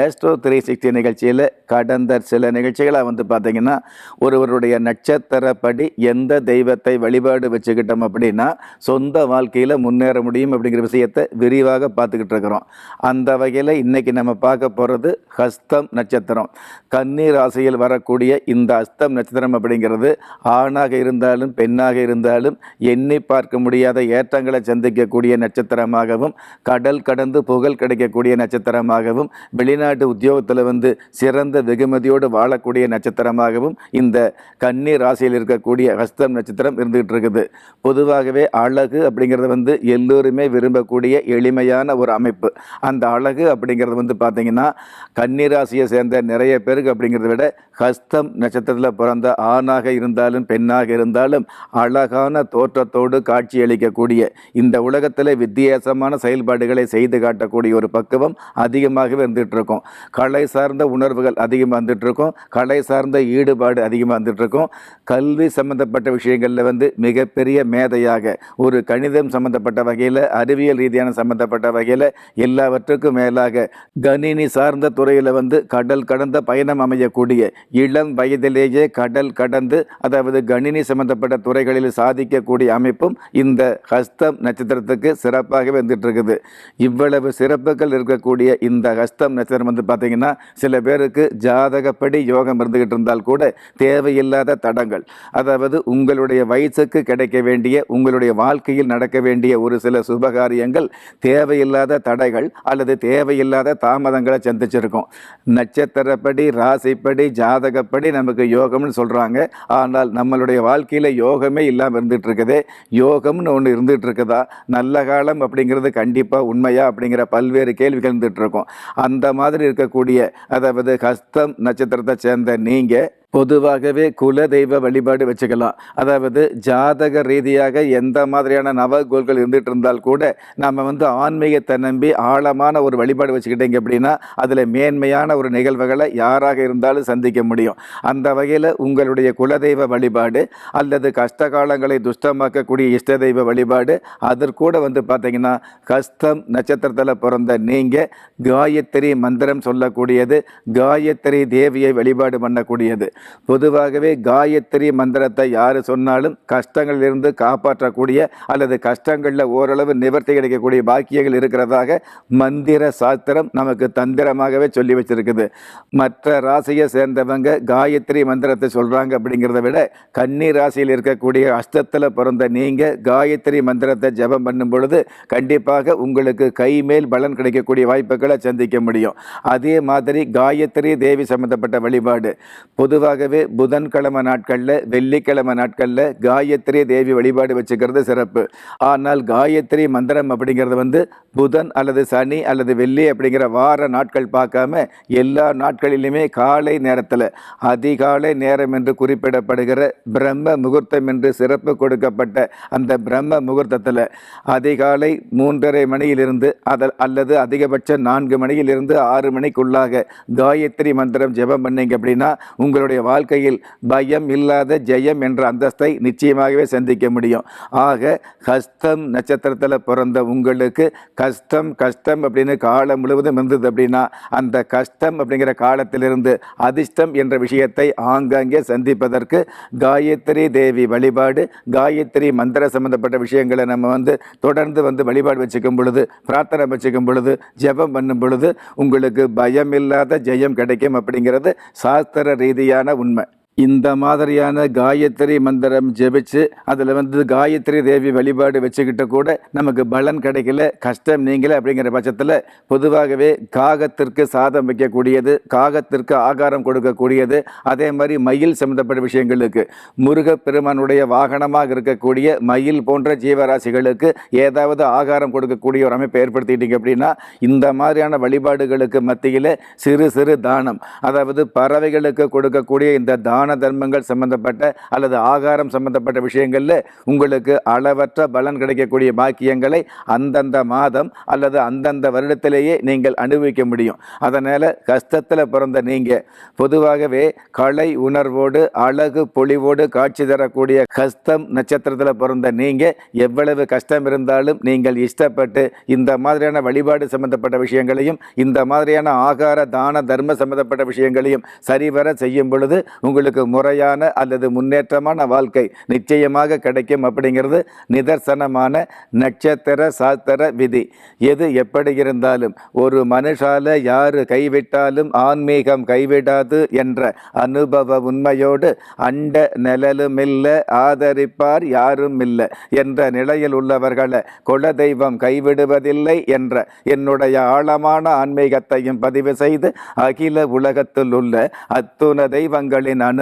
Astro three sixty நிகழ்ச்சியில் கடந்த சில நிகழ்ச்சிகளாக வந்து பார்த்தீங்கன்னா ஒருவருடைய நட்சத்திரப்படி எந்த தெய்வத்தை வழிபாடு வச்சுக்கிட்டோம் அப்படின்னா சொந்த வாழ்க்கையில் முன்னேற முடியும் அப்படிங்கிற விஷயத்தை விரிவாக பார்த்துக்கிட்டு இருக்கிறோம். அந்த வகையில் இன்றைக்கி நம்ம பார்க்க போகிறது ஹஸ்தம் நட்சத்திரம். கன்னி ராசியில் வரக்கூடிய இந்த ஹஸ்தம் நட்சத்திரம் அப்படிங்கிறது ஆணாக இருந்தாலும் பெண்ணாக இருந்தாலும் எண்ணி பார்க்க முடியாத ஏற்றங்களை சந்திக்கக்கூடிய நட்சத்திரமாகவும் கடல் கடந்து புகழ் கிடைக்கக்கூடிய நட்சத்திரமாகவும் வெளிநாட்டு உத்தியோகத்தில் வந்து சிறந்த வெகுமதியோடு வாழக்கூடிய நட்சத்திரமாகவும் இந்த கன்னி ராசியில் இருக்கக்கூடிய ஹஸ்தம் நட்சத்திரம் இருந்துகிட்டு இருக்குது பொதுவாகவே அழகு அப்படிங்கிறது வந்து எல்லோருமே விரும்பக்கூடிய எளிமையான ஒரு அமைப்பு. அந்த அழகு அப்படிங்கிறது வந்து பார்த்தீங்கன்னா கன்னி ராசியை சேர்ந்த நிறைய பேருக்கு அப்படிங்கிறத விட ஹஸ்தம் நட்சத்திரத்தில் பிறந்த ஆணாக இருந்தாலும் பெண்ணாக இருந்தாலும் அழகான தோற்றத்தோடு காட்சி அளிக்கக்கூடிய இந்த உலகத்தில் வித்தியாசமான செயல்பாடுகளை செய்து காட்டக்கூடிய ஒரு பக்குவம் அதிகமாகவே இருந்துகிட்டு இருக்கும் கலை சார்ந்த உணர்வுகள் அதிகமாக வந்துட்டு இருக்கும் கலை சார்ந்த ஈடுபாடு அதிகமாக வந்துட்டு இருக்கும் கல்வி சம்பந்தப்பட்ட விஷயங்களில் வந்து மிகப்பெரிய மேதையாக ஒரு கணிதம் சம்பந்தப்பட்ட வகையில் அறிவியல் ரீதியான சம்பந்தப்பட்ட வகையில் எல்லாவற்றுக்கும் மேலாக கணினி சார்ந்த துறையில் வந்து கடல் கடந்த பயணம் அமையக்கூடிய இளம் வயதிலேயே கடல் கடந்து அதாவது கணினி சம்பந்தப்பட்ட துறைகளில் சாதிக்கக்கூடிய அமைப்பும் இந்த ஹஸ்தம் நட்சத்திரத்துக்கு சிறப்பாகவே வந்துட்டு இருக்குது இவ்வளவு சிறப்புகள் இருக்கக்கூடிய இந்த ஹஸ்தம் நட்சத்திரம் வந்து பார்த்தீங்கன்னா சில பேருக்கு ஜாதகப்படி யோகம் இருந்துகிட்டு இருந்தால் கூட தேவையில்லாத தடங்கள். அதாவது உங்களுடைய வயசுக்கு கிடைக்க வேண்டிய உங்களுடைய வாழ்க்கையில் நடக்க வேண்டிய ஒரு சில சுபகாரியங்கள் தேவையில்லாத தடைகள் அல்லது தேவையில்லாத தாமதங்களை சந்திச்சிருக்கும். நட்சத்திரப்படி ராசிப்படி ஜாதகப்படி நமக்கு யோகம்னு சொல்கிறாங்க ஆனால் நம்மளுடைய வாழ்க்கையில் யோகமே இல்லாமல் இருந்துகிட்டு இருக்குதே யோகம்னு ஒன்று இருந்துகிட்டு இருக்குதா நல்ல காலம் அப்படிங்கிறது கண்டிப்பாக உண்மையா அப்படிங்கிற பல்வேறு கேள்விகள் இருந்துகிட்டு இருக்கும் அந்த மாதிரி இருக்கக்கூடிய அதாவது ஹஸ்தம் நட்சத்திரத்தை சேர்ந்த நீங்கள் பொதுவாகவே குல தெய்வ வழிபாடு வச்சுக்கலாம். அதாவது ஜாதக ரீதியாக எந்த மாதிரியான நவகோள்கள் இருந்துகிட்டு இருந்தால் கூட நம்ம வந்து ஆன்மீகத்தை நம்பி ஆழமான ஒரு வழிபாடு வச்சுக்கிட்டீங்க அப்படின்னா அதில் மேன்மையான ஒரு நிகழ்வுகளை யாராக இருந்தாலும் சந்திக்க முடியும். அந்த வகையில் உங்களுடைய குலதெய்வ வழிபாடு அல்லது கஷ்ட காலங்களை துஷ்டமாக்கக்கூடிய இஷ்ட தெய்வ வழிபாடு அதற்கூட வந்து பார்த்தீங்கன்னா கஷ்டம் நட்சத்திரத்தில் பிறந்த நீங்கள் காயத்ரி மந்திரம் சொல்லக்கூடியது காயத்ரி தேவியை வழிபாடு பண்ணக்கூடியது. பொதுவாகவே காயத்ரி மந்திரத்தை யார் சொன்னாலும் கஷ்டங்களிலிருந்து காப்பாற்றக்கூடிய அல்லது கஷ்டங்களில் ஓரளவு நிவர்த்தி கிடைக்கக்கூடிய பாக்கியங்கள் இருக்கிறதாக மந்திர சாஸ்திரம் நமக்கு தந்திரமாகவே சொல்லி வச்சிருக்குது. மற்ற ராசியை சேர்ந்தவங்க காயத்ரி மந்திரத்தை சொல்கிறாங்க அப்படிங்கிறத விட கன்னி ராசியில் இருக்கக்கூடிய அஷ்டத்தில் பிறந்த நீங்கள் காயத்ரி மந்திரத்தை ஜெபம் பண்ணும் பொழுது கண்டிப்பாக உங்களுக்கு கை மேல் பலன் கிடைக்கக்கூடிய வாய்ப்புகளை சந்திக்க முடியும். அதே மாதிரி காயத்ரி தேவி சம்பந்தப்பட்ட வழிபாடு. பொதுவாக பொதுவாகவே புதன்கிழமை நாட்களில் வெள்ளிக்கிழமை நாட்களில் காயத்ரி தேவி வழிபாடு வச்சுக்கிறது சிறப்பு. ஆனால் காயத்ரி மந்திரம் அப்படிங்கிறது வந்து புதன் அல்லது சனி அல்லது வெள்ளி அப்படிங்கிற வார நாட்கள் பார்க்காம எல்லா நாட்களிலுமே காலை நேரத்தில் அதிகாலை நேரம் என்று குறிப்பிடப்படுகிற பிரம்ம முகூர்த்தம் என்று சிறப்பு கொடுக்கப்பட்ட அந்த பிரம்ம முகூர்த்தத்தில் அதிகாலை மூன்றரை மணியிலிருந்து அதல் அல்லது அதிகபட்சம் நான்கு மணியிலிருந்து ஆறு மணிக்குள்ளாக காயத்ரி மந்திரம் ஜெபம் பண்ணீங்க அப்படின்னா உங்களுடைய வாழ்க்கையில் பயம் இல்லாத ஜெயம் என்ற அந்தஸ்தை நிச்சயமாகவே சந்திக்க முடியும். ஆக ஹஸ்தம் நட்சத்திரத்தில் பிறந்த உங்களுக்கு கஷ்டம் கஷ்டம் அப்படின்னு காலம் முழுவதும் இருந்தது அப்படின்னா அந்த கஷ்டம் அப்படிங்கிற காலத்திலிருந்து அதிர்ஷ்டம் என்ற விஷயத்தை ஆங்காங்கே சந்திப்பதற்கு காயத்ரி தேவி வழிபாடு காயத்ரி மந்திர சம்பந்தப்பட்ட விஷயங்களை நம்ம வந்து தொடர்ந்து வந்து வழிபாடு வச்சுக்கும் பொழுது பிரார்த்தனை வச்சுக்கும் பொழுது ஜெபம் பண்ணும் பொழுது உங்களுக்கு பயமில்லாத ஜெயம் கிடைக்கும் அப்படிங்கிறது சாஸ்திர ரீதியாக ரீதியான உண்மை. இந்த மாதிரியான காயத்ரி மந்திரம் ஜெபிச்சு அதில் வந்து காயத்ரி தேவி வழிபாடு வச்சுக்கிட்ட கூட நமக்கு பலன் கிடைக்கல கஷ்டம் நீங்களே அப்படிங்கிற பட்சத்தில் பொதுவாகவே காகத்திற்கு சாதம் வைக்கக்கூடியது காகத்திற்கு ஆகாரம் கொடுக்கக்கூடியது அதே மாதிரி மயில் சம்மந்தப்பட்ட விஷயங்களுக்கு முருகப்பெருமானுடைய வாகனமாக இருக்கக்கூடிய மயில் போன்ற ஜீவராசிகளுக்கு ஏதாவது ஆகாரம் கொடுக்கக்கூடிய ஒரு அமைப்பை ஏற்படுத்திட்டீங்க அப்படின்னா இந்த மாதிரியான வழிபாடுகளுக்கு மத்தியில் சிறு சிறு தானம் அதாவது பறவைகளுக்கு கொடுக்கக்கூடிய இந்த தானம் தான தர்மங்கள் சம்பந்தப்பட்ட அல்லது ஆகாரம் சம்பந்தப்பட்ட விஷயங்களில் உங்களுக்கு அளவற்ற பலன் கிடைக்கக்கூடிய பாக்கியங்களை அந்தந்த மாதம் அல்லது அந்தந்த வருடத்திலேயே நீங்கள் அனுபவிக்க முடியும். அதனால் கஷ்டத்தில் பிறந்த நீங்கள் பொதுவாகவே கலை உணர்வோடு அழகு பொலிவோடு காட்சி தரக்கூடிய கஷ்டம் நட்சத்திரத்தில் பிறந்த நீங்கள் எவ்வளவு கஷ்டம் இருந்தாலும் நீங்கள் இஷ்டப்பட்டு இந்த மாதிரியான வழிபாடு சம்பந்தப்பட்ட விஷயங்களையும் இந்த மாதிரியான ஆகார தான தர்ம சம்பந்தப்பட்ட விஷயங்களையும் சரிவர செய்யும் பொழுது உங்களுக்கு முறையான அல்லது முன்னேற்றமான வாழ்க்கை நிச்சயமாக கிடைக்கும் அப்படிங்கிறது நிதர்சனமான நட்சத்திர சாஸ்திர விதி. எது எப்படி இருந்தாலும் ஒரு மனுஷால யாரு கைவிட்டாலும் ஆன்மீகம் கைவிடாது என்ற அனுபவ உண்மையோடு அண்ட நிழலுமில்ல ஆதரிப்பார் யாரும் இல்லை என்ற நிலையில் உள்ளவர்களை குலதெய்வம் கைவிடுவதில்லை என்ற என்னுடைய ஆழமான ஆன்மீகத்தையும் பதிவு செய்து அகில உலகத்தில் உள்ள அத்துண தெய்வங்களின் அனு